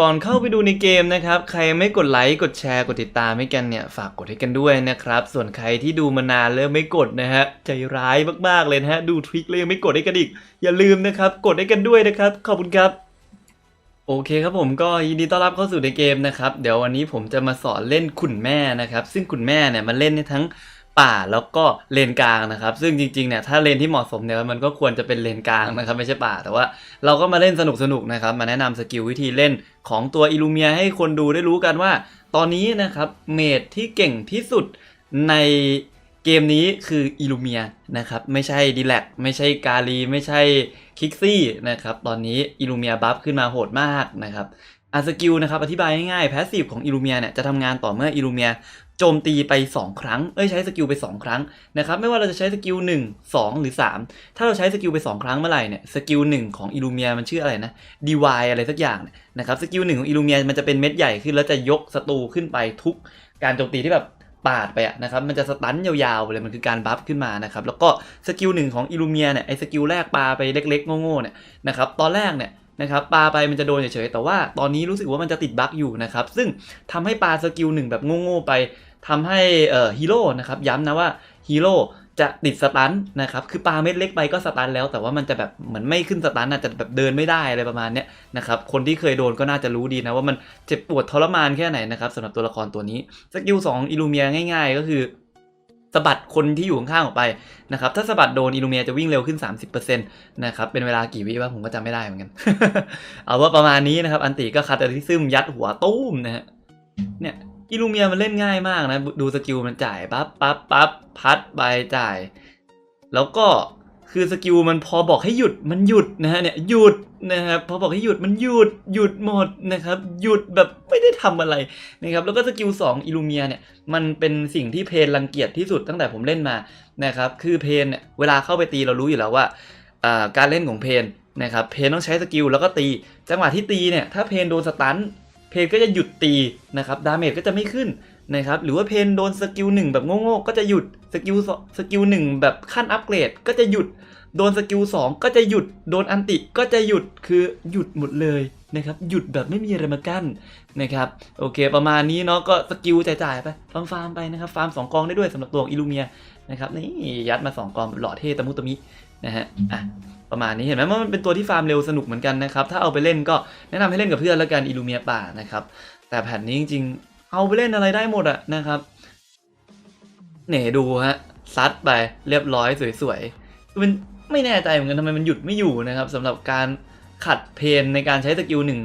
ก่อนเข้าไปดูในเกมนะครับ ใครไม่กดไลค์กดแชร์กดติดตามให้กันเนี่ยฝากกดให้กันด้วยนะครับ ส่วนใครที่ดูมานานแล้วไม่กดนะฮะใจร้ายมากๆเลยนะฮะดูทริคแล้วยังไม่กดให้กันอีก อย่าลืมนะครับ กดให้กันด้วยนะครับ ขอบคุณครับ โอเคครับผมก็ยินดีต้อนรับเข้าสู่ในเกมนะครับ เดี๋ยววันนี้ผมจะมาสอนเล่นขุนแม่นะครับ ซึ่งขุนแม่เนี่ยมันเล่นได้ทั้ง ป่าแล้วก็เลนกลางนะครับ ซึ่งจริงๆเนี่ยถ้าเลนที่เหมาะสมเนี่ยมันก็ควรจะเป็นเลนกลางนะครับไม่ใช่ป่า แต่ว่าเราก็มาเล่นสนุกๆนะครับ มาแนะนำสกิลวิธีเล่นของตัวอิลูเมียให้คนดูได้รู้กันว่า ตอนนี้นะครับเมดที่เก่งที่สุดในเกมนี้คืออิลูเมียนะครับไม่ใช่ดีแลกไม่ใช่กาลี ไม่ใช่คิกซี่นะครับตอนนี้อิลูเมียบัฟขึ้นมาโหดมากนะครับอะสกิลนะครับอธิบายง่ายๆแพสซีฟของอิลูเมียเนี่ยจะทำงานต่อเมื่ออิลูเมีย โจมตีไป 2 ครั้ง เอ้ยใช้สกิลไป 2 ครั้งนะครับไม่ว่าเราจะใช้สกิล1 2 หรือ 3 ถ้าเราใช้สกิลไป 2 ครั้งเมื่อไหร่เนี่ยสกิล1ของอิลูเมียมันชื่ออะไรนะ DY อะไรสักอย่างนะครับสกิลหนึ่งของอิลูเมียมันจะเป็นเม็ดใหญ่ขึ้น แล้วจะยกศัตรูขึ้นไปทุกการโจมตีที่แบบปาดไปอะนะครับมันจะสตันยาวๆเลยมันคือการบัฟขึ้นมานะครับแล้วก็สกิลหนึ่งของอิลูเมียเนี่ยไอ้สกิลแรกปาไปเล็กๆโง่ๆเนี่ยนะครับตอนแรกเนี่ย นะครับปลาไปมันจะโดนเฉยๆแต่ว่าตอนนี้รู้สึกว่ามันจะติดบั๊กอยู่นะครับซึ่งทำให้ปลาสกิลหนึ่งแบบโง่ๆไปทำให้เอ่อฮีโร่นะครับย้ำนะว่าฮีโร่จะติดสตันนะครับ คือปลาเม็ดเล็กไปก็สตันแล้ว แต่ว่ามันจะแบบเหมือนไม่ขึ้นสตันอาจจะแบบเดินไม่ได้อะไรประมาณเนี้ยนะครับ คนที่เคยโดนก็น่าจะรู้ดีนะว่ามันเจ็บปวดทรมานแค่ไหนนะครับสำหรับตัวละครตัวนี้ สกิล2อิลูเมียง่าย ๆ ก็คือ สะบัดคนที่อยู่ข้างๆออกไปนะครับถ้าสะบัดโดนอิลูเมียจะวิ่งเร็วขึ้น 30%นะครับเป็นเวลากี่วิวะผมก็จำไม่ได้เหมือนกัน เอาว่าประมาณนี้นะครับอันติก็คาตาลิซึมยัดหัวตุ้มนะฮะเนี่ยอิลูเมียมันเล่นง่ายมากนะ ดูสกิลมันจ่ายปั๊บปั๊บปั๊บพัดใบจ่าย แล้วก็ คือสกิลมันพอบอกให้หยุดมันหยุดนะฮะเนี่ยหยุดนะครับพอบอกให้หยุดมันหยุดหยุดหมดนะครับหยุดแบบไม่ได้ทำอะไรนะครับแล้วก็สกิล2อิลูเมียเนี่ยมันเป็นสิ่งที่เพนรังเกียจที่สุดตั้งแต่ผมเล่นมานะครับคือเพนเนี่ยเวลาเข้าไปตีเรารู้อยู่แล้วว่าการเล่นของเพนนะครับเพนต้องใช้สกิลแล้วก็ตี จังหวะที่ตีเนี่ยถ้าเพนโดนสตันเพนก็จะหยุดตีนะครับดาเมจก็จะไม่ขึ้น นะครับหรือว่าเพนโดนสกิลหนึ่งแบบโง่ๆก็จะหยุดสกิลสกิลหนึ่งแบบขั้นอัปเกรดก็จะหยุดโดนสกิลสองก็จะหยุดโดนอันติก็จะหยุดคือหยุดหมดเลยนะครับหยุดแบบไม่มีอะไรมากั้นนะครับโอเค ประมาณนี้เนาะก็สกิลจ่ายๆไปฟาร์มฟาร์มๆไปนะครับฟาร์มสองกองได้ด้วยสำหรับตัวอิลูเมียนะครับนี่ยัดมาสองกองหล่อเท่ตะมุตะมินะฮะอะประมาณนี้เห็นไหมว่ามันเป็นตัวที่ฟาร์มเร็วสนุกเหมือนกันนะครับถ้าเอาไปเล่นก็แนะนำให้เล่นกับเพื่อนแล้วกันอิลูเมียป่านะครับแต่แผ่นนี้จริงๆ เอาไปเล่นอะไรได้หมดอะนะครับเนี่ยดูฮะซัดไปเรียบร้อยสวยๆมันไม่แน่ใจเหมือนกันทำไมมันหยุดไม่อยู่นะครับสำหรับการขัดเพนในการใช้สกิลหนึ่ง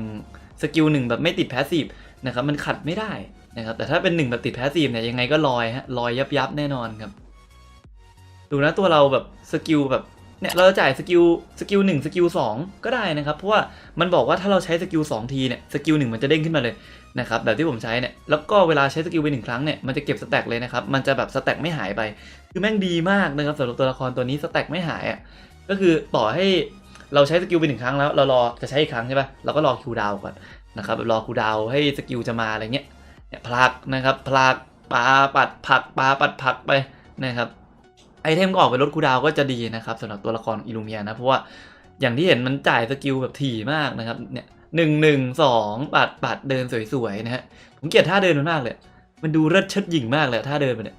สกิลหนึ่งแบบไม่ติดแพสซีฟนะครับมันขัดไม่ได้นะครับแต่ถ้าเป็นหนึ่งแบบติดแพสซีฟเนี่ยยังไงก็ลอยฮะลอยยับยับๆแน่นอนครับ ดูนะตัวเราแบบสกิลแบบเนี่ยเราจะจ่ายสกิลสกิลหนึ่งสกิลสองก็ได้นะครับ เพราะว่ามันบอกว่าถ้าเราใช้สกิลสองทีเนี่ยสกิลหนึ่งมันจะเด้งขึ้นมาเลย นะครับแบบที่ผมใช้เนี่ยแล้วก็เวลาใช้สกิลไปหนึ่งครั้งเนี่ยมันจะเก็บสแต็กเลยนะครับมันจะแบบสแต็กไม่หายไป คือแม่งดีมากนะครับสำหรับตัวละครตัวนี้สแต็กไม่หายอะก็คือต่อให้เราใช้สกิลไปหนึ่งครั้งแล้วเรารอจะใช้อีกครั้งใช่ปะเราก็รอคิวดาวก่อนนะครับแบบรอคิวดาวให้สกิลจะมาอะไรเงี้ยเนี่ยพลักนะครับพลักปาปัดผักปลาปัดผักไปนะครับไอเทมก็ออกไปลดคูดาวก็จะดีนะครับสำหรับตัวละครอิลูเมียนะเพราะว่าอย่างที่เห็นมันจ่ายสกิลแบบถี่มากนะครับเนี่ย หนึ่งหนึ่งสองปัดปัดเดินสวยๆนะฮะผมเกลียดท่าเดินมันมากเลย มันดูเลิศเชิดหยิ่งมากเลยท่าเดินมันเนี่ย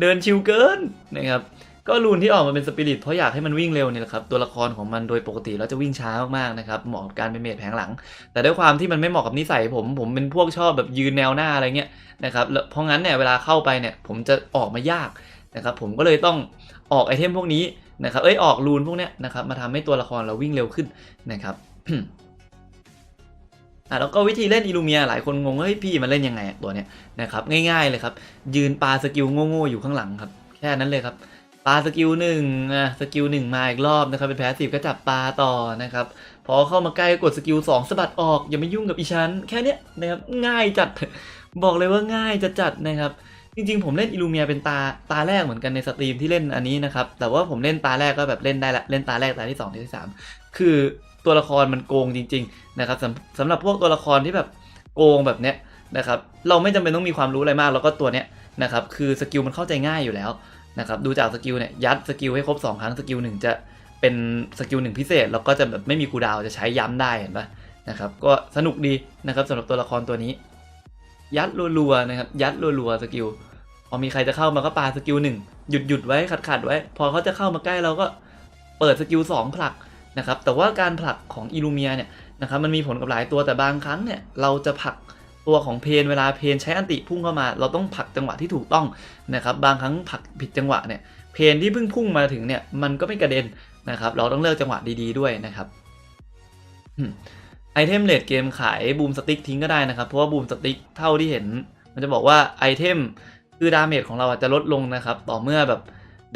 เดินชิวเกินนะครับก็รูนที่ออกมาเป็นสปิริตเพราะอยากให้มันวิ่งเร็วนี่แหละครับตัวละครของมันโดยปกติแล้วจะวิ่งช้ามากๆนะครับเหมาะกับการเป็นเมจแผงหลัง แต่ด้วยความที่มันไม่เหมาะกับนิสัยผมผมเป็นพวกชอบแบบยืนแนวหน้าอะไรเงี้ยนะครับเพราะงั้นเนี่ยเวลาเข้าไปเนี่ยผมจะออกมายากนะครับผมก็เลยต้องออกไอเทมพวกนี้นะครับเอ้ยออกรูนพวกเนี้ยนะครับมาทำให้ตัวละครเราวิ่งเร็วขึ้นนะครับ อะแล้วก็วิธีเล่นอิลูเมียหลายคนงงว่าเฮ้ยพี่มันเล่นยังไงตัวเนี้ยนะครับง่ายๆเลยครับ ยืนปาสกิลโง่ๆอยู่ข้างหลังครับ แค่นั้นเลยครับปาสกิลหนึ่งอะสกิลหนึ่งมาอีกรอบนะครับเป็นแพสซีฟก็จับปลาต่อนะครับพอเข้ามาใกล้กดสกิลสองสะบัดออกอย่ามายุ่งกับอีฉันแค่เนี้ยนะครับง่ายจัดบอกเลยว่าง่ายจะจัดนะครับ จริงๆ ผมเล่นอิลูเมียเป็นตาตาแรกเหมือนกันในสตรีมที่เล่นอันนี้นะครับแต่ว่าผมเล่นตาแรกก็แบบเล่นได้ละเล่นตาแรกตาที่สองตาที่สามคือ ตัวละครมันโกงจริงๆนะครับสำสำหรับพวกตัวละครที่แบบโกงแบบเนี้ยนะครับเราไม่จำเป็นต้องมีความรู้อะไรมาก แล้วก็ตัวเนี้ยนะครับคือสกิลมันเข้าใจง่ายอยู่แล้วนะครับดูจากสกิลเนี่ยยัดสกิลให้ครบ 2 ครั้งสกิลหนึ่งจะเป็นสกิลหนึ่งพิเศษ แล้วก็จะแบบไม่มีคูดาวจะใช้ย้ำได้เห็นปะนะครับก็สนุกดีนะครับสำหรับตัวละครตัวนี้ ยัดรัวๆนะครับยัดรัวๆสกิลพอมีใครจะเข้ามาก็ปาสกิลหนึ่งหยุดหยุดไว้ขัดขัดไว้ พอเขาจะเข้ามาใกล้เราก็เปิดสกิลสองผลัก นะครับแต่ว่าการผลักของอิลูเมียเนี่ยนะครับมันมีผลกับหลายตัวแต่บางครั้งเนี่ยเราจะผลักตัวของเพนเวลาเพนใช้อันติพุ่งเข้ามา เราต้องผลักจังหวะที่ถูกต้องนะครับบางครั้งผลักผิดจังหวะเนี่ยเพนที่เพิ่งพุ่งมาถึงเนี่ยมันก็ไม่กระเด็นนะครับเราต้องเลือกจังหวะดีๆด้วยนะครับไอเทมเลดเกมขายบูมสติ๊กทิ้งก็ได้นะครับ เพราะว่าบูมสติ๊กเท่าที่เห็น มันจะบอกว่าไอเทมคือดาเมจของเราจจะลดลงนะครับ ต่อเมื่อแบบ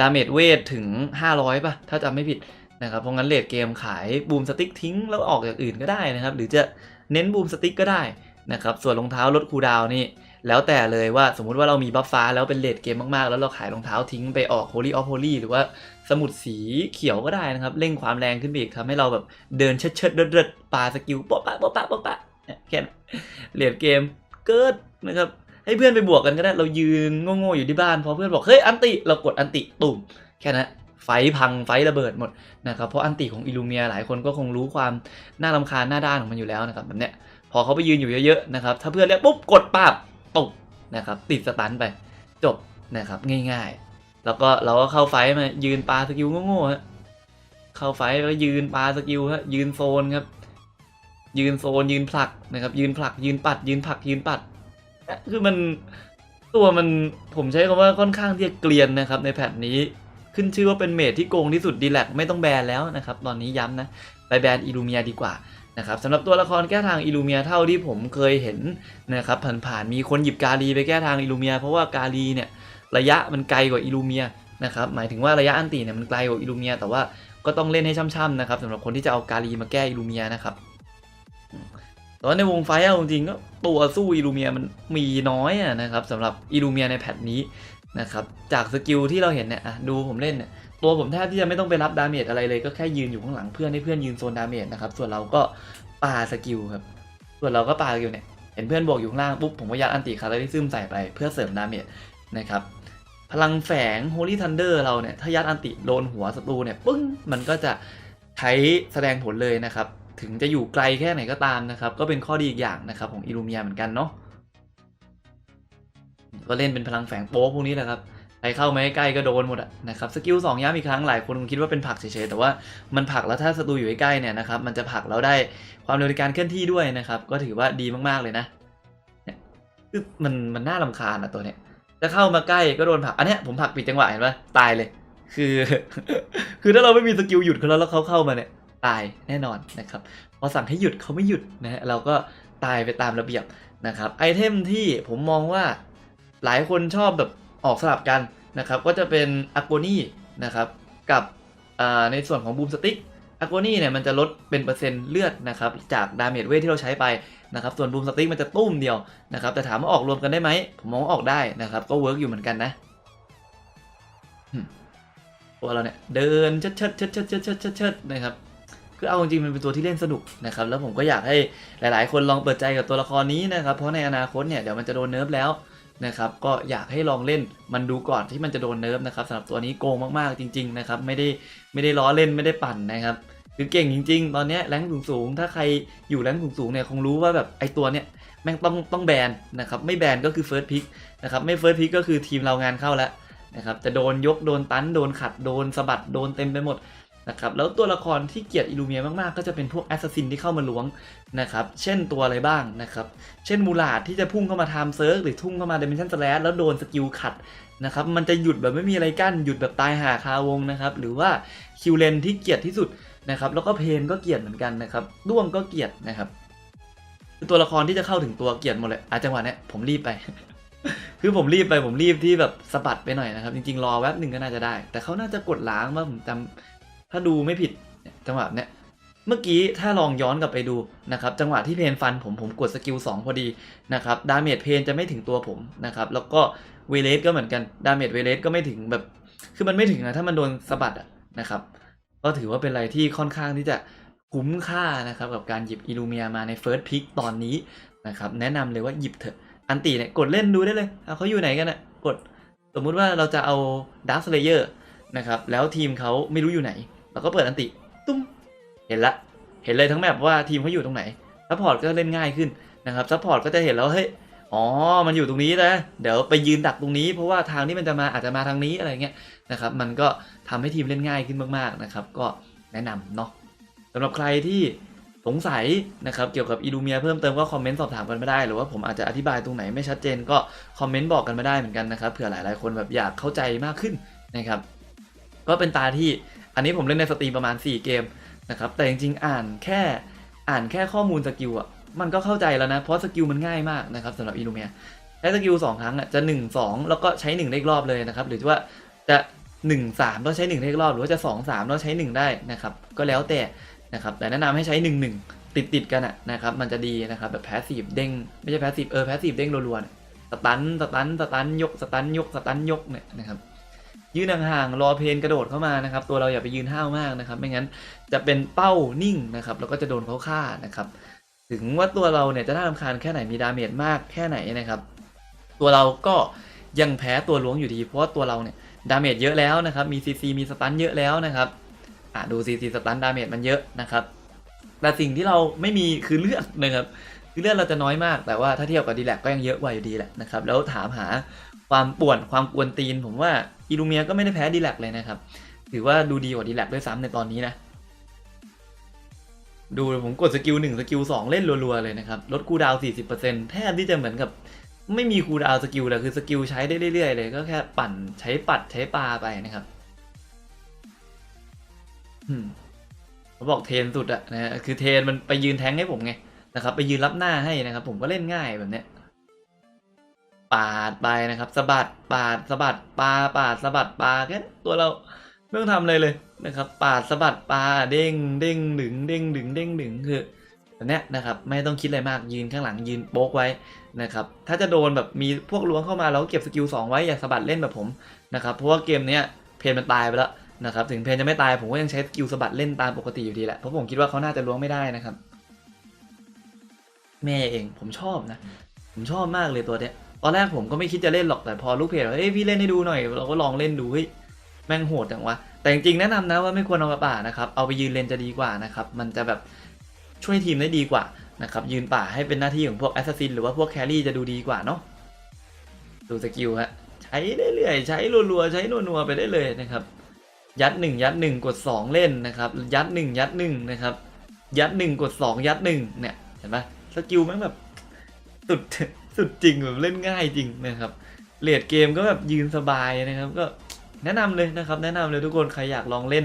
ดาเมจเวทถึง 500ป่ะ ถ้าจำไม่ผิด นะครับเพราะงั้นเลดเกมขายบูมสติ๊กทิ้งแล้วออกจากอื่นก็ได้นะครับ หรือจะเน้นบูมสติ๊กก็ได้นะครับส่วนรองเท้าลดคูดาวนี่แล้วแต่เลยว่าสมมุติว่าเรามีบัฟฟ้าแล้วเป็นเลดเกมมากๆ แล้วเราขายรองเท้าทิ้งไปออก Holy of Holy หรือว่าสมุดสีเขียวก็ได้นะครับ เร่งความแรงขึ้นไปอีกทำให้เราแบบเดินเชิดเชิดเดิดปาสกิลปะปะปะปะปะปะแค่นั้นเลดเกมเกิดนะครับให้เพื่อนไปบวกกันก็ได้เรายืนโง่ๆอยู่ที่บ้านพอเพื่อนบอกเฮ้ยอันติเรากดอันติตุ่มแค่นั้น ไฟพังไฟระเบิดหมดนะครับเพราะอันติของอิลูเมียหลายคนก็คงรู้ความน่ารำคาญหน้าด้านของมันอยู่แล้วนะครับแบบเนี้ยพอเขาไปยืนอยู่เยอะๆนะครับถ้าเพื่อนเรียกปุ๊บกดปั๊บตุบนะครับติดสตันไปจบนะครับง่ายๆ แล้วก็เราก็เข้าไฟมายืนปลาสกิลโง่ๆฮะเข้าไฟแล้วก็ยืนปลาสกิลฮะยืนโซนครับยืนโซนยืนผลักนะครับยืนผลักยืนปัด ยืนผลักยืนปัด คือมันตัวมันผมใช้คำว่าค่อนข้างที่จะเกลียนนะครับในแพทนี้ ขึ้นชื่อว่าเป็นเมดที่โกงที่สุดดีแลกไม่ต้องแบนแล้วนะครับ ตอนนี้ย้ำนะ ไปแบนอิลูเมียดีกว่านะครับสำหรับตัวละครแก้ทางอิลูเมียเท่าที่ผมเคยเห็นนะครับผ่านๆมีคนหยิบกาลีไปแก้ทางอิลูเมีย เพราะว่ากาลีเนี่ยระยะมันไกลกว่าอิลูเมียนะครับหมายถึงว่าระยะอันตีเนี่ยมันไกลกว่าอิลูเมีย แต่ว่าก็ต้องเล่นให้ช่ำๆนะครับสำหรับคนที่จะเอากาลีมาแก้อิลูเมียนะครับแต่ว่าในวงไฟเอาจริงก็ตัวสู้อิลูเมียมันมีน้อยนะครับสำหรับอิลูเมียในแพทนี้ นะครับจากสกิลที่เราเห็นเนี่ยดูผมเล่นเนี่ยตัวผมแทบที่จะไม่ต้องไปรับดาเมจอะไรเลยก็แค่ยืนอยู่ข้างหลังเพื่อนให้เพื่อนยืนโซนดาเมจนะครับส่วนเราก็ปาสกิลครับส่วนเราก็ปาสกิลเนี่ยเห็นเพื่อนบอกอยู่ข้างล่างปุ๊บผมก็ยัดอันติคาร์ลิซึมใส่ไปเพื่อเสริมดาเมจนะครับพลังแฝง Holy Thunder เราเนี่ยถ้ายัดอันติโดนหัวศัตรูเนี่ยปึ้งมันก็จะใช้แสดงผลเลยนะครับถึงจะอยู่ไกลแค่ไหนก็ตามนะครับก็เป็นข้อดีอีกอย่างนะครับของอิลูเมียเหมือนกันเนาะ ก็เล่นเป็นพลังแฝงโป๊พวกนี้แหละครับใครเข้ามาใกล้ก็โดนหมดอะนะครับสกิลสองย้ำอีกครั้งหลายคนคงคิดว่าเป็นผลักเฉยๆแต่ว่ามันผลักแล้วถ้าศัตรูอยู่ใใกล้เนี่ยนะครับมันจะผลักแล้วได้ความเร็วในการเคลื่อนที่ด้วยนะครับก็ถือว่าดีมากๆเลยนะเนี่ยคือมันมันน่ารำคาญอะตัวเนี้ยจะเข้ามาใกล้ก็โดนผลักอันเนี้ยผมผลักปิดจังหวะเห็นปะตายเลย คือ คือถ้าเราไม่มีสกิลหยุดเขาแล้วแล้วเขาเข้ามาเนี่ยตายแน่นอนนะครับพอสั่งให้หยุดเขาไม่หยุดนะฮะเราก็ตายไปตามระเบียบนะครับไอเทมที่ผมมองว่า หลายคนชอบแบบออกสลับกันนะครับก็จะเป็นอากนี่นะครับกับในส่วนของบูมสติ๊กอากนี่เนี่ยมันจะลดเป็นเปอร์เซ็นต์เลือดนะครับจากดาเมจเวทที่เราใช้ไปนะครับส่วนบูมสติ๊กมันจะตุ้มเดียวนะครับแต่ถามว่าออกรวมกันได้ไหมผมมองออกได้นะครับก็เวิร์กอยู่เหมือนกันนะตัวเราเนี่ยเดินเชิดเชิดเชิดเชิดเชิดเชิดเชิดนะครับคือเอาจริงมันเป็นตัวที่เล่นสนุกนะครับแล้วผมก็อยากให้หลาย ๆ คนลองเปิดใจกับตัวละครนี้นะครับเพราะในอนาคตเนี่ยเดี๋ยวมันจะโดนเนิร์ฟแล้ว นะครับก็อยากให้ลองเล่นมันดูก่อนที่มันจะโดนเนิร์ฟนะครับสำหรับตัวนี้โกงมากๆจริง ๆ นะครับ ไม่ได้ไม่ได้ล้อเล่นไม่ได้ปั่นนะครับคือเก่งจริง ๆ ตอนนี้แรงสูงๆถ้าใครอยู่แรงสูงๆเนี่ยคงรู้ว่าแบบไอตัวเนี้ยแม่งต้องต้องแบนนะครับไม่แบนก็คือเฟิร์สพิกนะครับไม่เฟิร์สพิกก็คือทีมเรางานเข้าแล้วนะครับจะโดนยกโดนตันโดนขัดโดนสะบัดโดนเต็มไปหมด นะครับแล้วตัวละครที่เกลียดอิลูเมียมากๆ ก็จะเป็นพวกแอสซัสซินที่เข้ามาล้วงนะครับเช่นตัวอะไรบ้างนะครับเช่นมูลาดที่จะพุ่งเข้ามาไทม์เซิร์กหรือทุ่งเข้ามาเด m ม n ชันสแลแล้วโดนสกิลขัดนะครับมันจะหยุดแบบไม่มีอะไรกั้นหยุดแบบตายหาคาวงนะครับหรือว่าคิวเลนที่เกลียดที่สุดนะครับแล้วก็เพนก็เกลียดเหมือนกันนะครับด้วงก็เกลียดนะครับคือตัวละครที่จะเข้าถึงตัวเกลียดหมดเลยอาจังหวะเนี้ยผมรีบไป คือผมรีบไปผมรีบที่แบบสะบัดไปหน่อยนะครับจริงๆรอแวบหนึ่งก็น่าจะได้ แต่เขาน่าจะกดล้างว่าผมจำ ถ้าดูไม่ผิดจังหวะเนี้ยเมื่อกี้ถ้าลองย้อนกลับไปดูนะครับจังหวะที่เพนฟันผมผมกดสกิล2พอดีนะครับดาเมจเพนจะไม่ถึงตัวผมนะครับแล้วก็เวเลสก็เหมือนกันดาเมจเวเลสก็ไม่ถึงแบบคือมันไม่ถึงนะถ้ามันโดนสะบัดอะนะครับก็ถือว่าเป็นอะไรที่ค่อนข้างที่จะคุ้มค่านะครับกับการหยิบอิลูเมียมาในเฟิร์สพิกตอนนี้นะครับแนะนำเลยว่าหยิบเถอะอันตีเนี่ยกดเล่นดูได้เลยเเขาอยู่ไหนกันอะกดสมมุติว่าเราจะเอาดาร์ s เลเยอร์นะครับแล้วทีมเขาไม่รู้อยู่ไหน เราก็เปิดอันติ ตุ้ม เห็นละ เห็นเลยทั้งแมปว่าทีมเขาอยู่ตรงไหนซัพพอร์ตก็เล่นง่ายขึ้นนะครับซัพพอร์ตก็จะเห็นแล้วเฮ้ยอ๋อ มันอยู่ตรงนี้นะ เดี๋ยวไปยืนดักตรงนี้ เพราะว่าทางที่มันจะมาอาจจะมาทางนี้อะไรเงี้ยนะครับ มันก็ทำให้ทีมเล่นง่ายขึ้นมากๆนะครับ ก็แนะนำเนาะสำหรับใครที่สงสัยนะครับเกี่ยวกับอีดูเมียเพิ่มเติมก็คอมเมนต์สอบถามกันมาได้ หรือว่าผมอาจจะอธิบายตรงไหนไม่ชัดเจนก็คอมเมนต์บอกกันมาได้เหมือนกันนะครับเผื่อหลายๆคนแบบอยากเข้าใจมากขึ้นนะครับ ก็เป็นตาที่ อันนี้ผมเล่นในสตรีมประมาณ 4 เกมนะครับแต่จริงๆอ่านแค่อ่านแค่ข้อมูลสกิลอะมันก็เข้าใจแล้วนะ เพราะสกิลมันง่ายมากนะครับสำหรับอีลูเมียใช้สกิล2ครั้งอะจะ 1 2 แล้วก็ใช้ 1 ได้อีกรอบเลยนะครับ หรือว่าจะ 1 3 แล้วใช้ 1 ได้อีกรอบ หรือว่าจะ 2 3 แล้วใช้ 1 ได้นะครับ ก็แล้วแต่นะครับ แต่แนะนำให้ใช้ 1 1 ติดติดๆกันอะนะครับ มันจะดีนะครับ แบบแพสซีฟเด้ง ไม่ใช่แพสซีฟเออแพสซีฟเด้งรัวๆสตันสตันสตันยกสตันยกสตันยกเนี่ยนะครับ ยืนห่างๆรอเพนกระโดดเข้ามานะครับ ตัวเราอย่าไปยืนห้าวมากนะครับ ไม่งั้นจะเป็นเป้านิ่งนะครับ แล้วก็จะโดนเขาฆ่านะครับ ถึงว่าตัวเราเนี่ยจะน่ารำคาญแค่ไหนมีดาเมจมากแค่ไหนนะครับ ตัวเราก็ยังแพ้ตัวล้วงอยู่ดีเพราะว่าตัวเราเนี่ยดาเมจเยอะแล้วนะครับ มีซีซีมีสตันเยอะแล้วนะครับอะดูซีซีสตันดาเมจมันเยอะนะครับ แต่สิ่งที่เราไม่มีคือเลือดนะครับคือเลือดเราจะน้อยมาก แต่ว่าถ้าเทียบกับดีแลกก็ยังเยอะกว่าอยู่ดีแหละนะครับ แล้วถามหาความป่วนความกวนตีนผมว่า อีลูเมียก็ไม่ได้แพ้ดีแลกเลยนะครับ ถือว่าดูดีกว่าดีแลกด้วยซ้ำในตอนนี้นะ ดูผมกดสกิลหนึ่งสกิลสองเล่นรัวๆเลยนะครับ ลดคูดาวน์40%แทบที่จะเหมือนกับ ไม่มีคูดาวสกิลเลยคือสกิลใช้ได้เรื่อยๆเลยก็แค่ปั่นใช้ปัดใช้ปลาไปนะครับอืมผมบอกเทนสุดอะนะฮะคือเทนมันไปยืนแทงให้ผมไงนะครับ ไปยืนรับหน้าให้นะครับ ผมก็เล่นง่ายแบบเนี้ย ปาดไปนะครับสะบัดปาดสะบัดปลาปาดสะบัดปลาแค่นั้นตัวเราไม่ต้องทำอะไรเลยนะครับ ปาดสะบัดปลาเด้งเด้งดึงเด้งดึงเด้งดึงคือแบบเนี้ยนะครับไม่ต้องคิดอะไรมากยืนข้างหลังยืนโป๊กไว้นะครับถ้าจะโดนแบบมีพวกล้วงเข้ามาเราก็เก็บสกิลสองไว้อย่าสะบัดเล่นแบบผมนะครับเพราะว่าเกมเนี้ยเพนมันตายไปแล้วนะครับถึงเพนจะไม่ตายผมก็ยังใช้สกิลสะบัดเล่นตามปกติอยู่ดีแหละเพราะผมคิดว่าเขาน่าจะล้วงไม่ได้นะครับ แม่เองผมชอบนะ ผมชอบมากเลยตัวเนี้ย ตอนแรกผมก็ไม่คิดจะเล่นหรอกแต่พอลูกเพจบอกเอ้ยพี่เล่นให้ดูหน่อย เราก็ลองเล่นดูเฮ้ยแม่งโหดจังวะแต่จริงๆแนะนำนะว่าไม่ควรเอามาป่านะครับเอาไปยืนเลนจะดีกว่านะครับมันจะแบบช่วยทีมได้ดีกว่านะครับยืนป่าให้เป็นหน้าที่ของพวกแอสซัสซินหรือว่าพวกแครี่จะดูดีกว่าเนาะดูสกิลฮะใช้เรื่อยๆใช้รัวๆใช้นัวๆไปได้เลยนะครับ ยัดหนึ่งยัดหนึ่งกดสองเล่นนะครับยัดหนึ่งยัดหนึ่งนะครับยัดหนึ่งกดสองยัดหนึ่งเนี่ยเห็นปะสกิลแม่งแบบสุด สุดจริงแบบเล่นง่ายจริงนะครับเลดเกมก็แบบยืนสบายนะครับ ก็แนะนำเลยนะครับ แนะนำเลยทุกคนใครอยากลองเล่น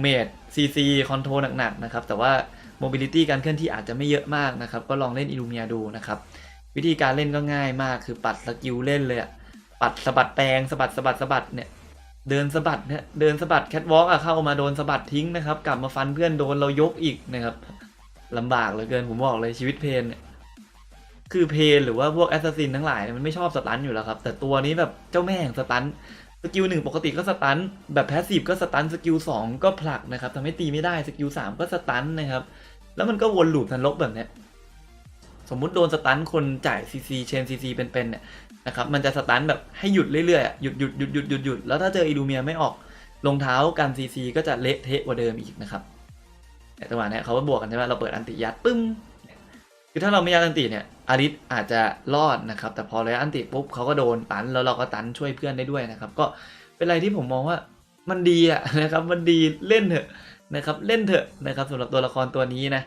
เมดซีซีคอนโทรลหนักๆนะครับ แต่ว่าโมบิลิตี้การเคลื่อนที่อาจจะไม่เยอะมากนะครับ ก็ลองเล่นอิลูเมียดูนะครับ วิธีการเล่นก็ง่ายมากคือปัดสกิลเล่นเลยอะปัดสะบัดแปลงสะบัดสะบัดสะบัดเนี่ยเดินสะบัดเนี่ยเดินสะบัดแคทวอล์กอะเข้ามาโดนสะบัดทิ้งนะครับ กลับมาฟันเพื่อนโดนเรายกอีกนะครับลำบากเหลือเกินผมบอกเลยชีวิตเพนเนี่ย คือเพนหรือว่าพวกแอสซัสซินทั้งหลายเนี่ยมันไม่ชอบสตันอยู่แล้วครับ แต่ตัวนี้แบบเจ้าแม่แห่งสตันสกิลหนึ่งปกติก็สตันแบบแพสซีฟก็สตันสกิลสองก็ผลักนะครับทำให้ตีไม่ได้สกิลสามก็สตันนะครับ แล้วมันก็วนลูปทันลบแบบนี้สมมุติโดนสตันคนจ่ายซีซีเชนซีซีเป็นๆเนี่ยนะครับมันจะสตันแบบให้หยุดเรื่อยๆหยุดหยุดหยุดหยุดหยุดหยุดแล้วถ้าเจออีลูเมียไม่ออกรองเท้ากันซีซีก็จะเละเทะกว่าเดิมอีกนะครับแต่จังหวะเนี้ยเขาก็บวกกันใช่ไหมเราเปิดอันติยัดปึ้ม คือถ้าเราไม่ยัดอันติเนี่ยอาริสอาจจะรอดนะครับ แต่พอเรายัดอันติปุ๊บเขาก็โดนตันแล้วเราก็ตันช่วยเพื่อนได้ด้วยนะครับ ก็เป็นอะไรที่ผมมองว่ามันดีอะนะครับ มันดีเล่นเถอะนะครับ เล่นเถอะนะครับสำหรับตัวละครตัวนี้นะ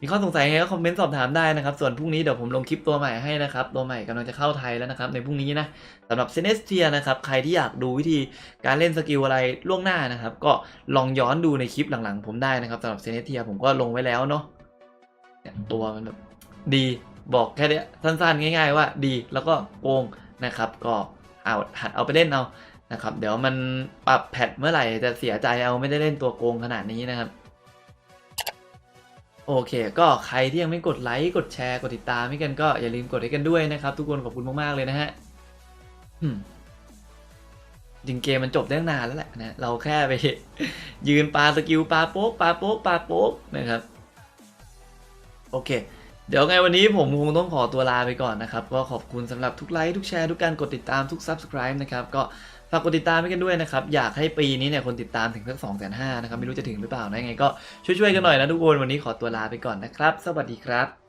มีข้อสงสัยไงก็คอมเมนต์สอบถามได้นะครับ ส่วนพรุ่งนี้เดี๋ยวผมลงคลิปตัวใหม่ให้นะครับ ตัวใหม่กำลังจะเข้าไทยแล้วนะครับ ในพรุ่งนี้นะสำหรับเซเนสเทียนะครับ ใครที่อยากดูวิธีการเล่นสกิลอะไรล่วงหน้านะครับ ก็ลองย้อนดูในคลิปหลังๆ ผมได้นะครับสำหรับเซเนสเทียผมก็ลงไว้แล้วเนาะตัวมันแบบ ดีบอกแค่เนี้ยสั้นๆ ง่าย ๆ ว่าดีแล้วก็โกงนะครับ ก็เอาหัดเอาไปเล่นเอานะครับ เดี๋ยวมันปรับแพทเมื่อไหร่จะเสียใจเอาไม่ได้เล่นตัวโกงขนาดนี้นะครับ โอเค ก็ใครที่ยังไม่กดไลค์กดแชร์กดติดตามให้กันก็อย่าลืมกดให้กันด้วยนะครับ ทุกคนขอบคุณมากๆเลยนะฮะจริงเกมมันจบได้นานแล้วแหละนะเราแค่ไปยืนปลาสกิลปลาโป๊กปลาโป๊กปลาโป๊กนะครับ โอเค เดี๋ยวไงวันนี้ผมคงต้องขอตัวลาไปก่อนนะครับ ก็ขอบคุณสำหรับทุกไลค์ทุกแชร์ทุกการกดติดตามทุก Subscribe นะครับ ก็ฝากกดติดตามให้กันด้วยนะครับ อยากให้ปีนี้เนี่ยคนติดตามถึงสักสองแสนห้านะครับ ไม่รู้จะถึงหรือเปล่านะยังไงก็ช่วยๆกันหน่อยนะทุกคนวันนี้ขอตัวลาไปก่อนนะครับ สวัสดีครับ